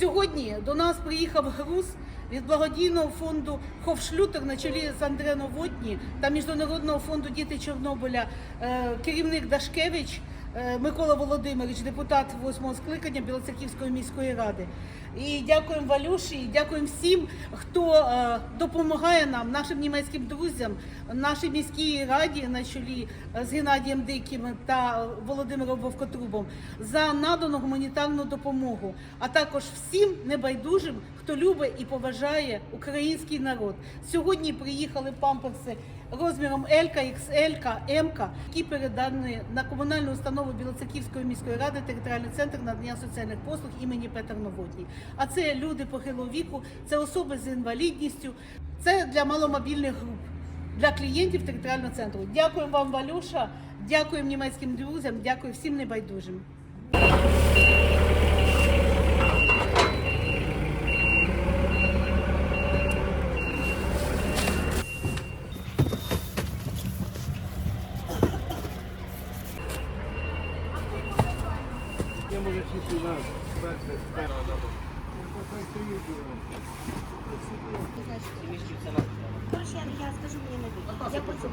Сьогодні до нас приїхав груз від благодійного фонду Ховшлютер на чолі з Андреном Водні та Міжнародного фонду Діти Чорнобиля, е, керівник Дашкевич Микола Володимирович, депутат восьмого скликання Білоцерківської міської ради. І дякуємо Валюші, і дякуємо всім, хто е, допомагає нам, нашим німецьким друзям, нашій міській раді на чолі е, з Геннадієм Диким та Володимиром Вовкотрубом за надану гуманітарну допомогу, а також всім небайдужим, хто любить і поважає український народ. Сьогодні приїхали памперси розміром L, XL, M, які передані на комунальну установу Білоцерківської міської ради територіальний центр надання соціальних послуг імені Петер Новотній. А це люди похилого віку, це особи з інвалідністю, це для маломобільних груп, для клієнтів територіального центру. Дякуємо вам, Валюша, дякуємо німецьким друзям, дякую всім небайдужим. Я може чисто на я, скажу, мені не. Я працюю.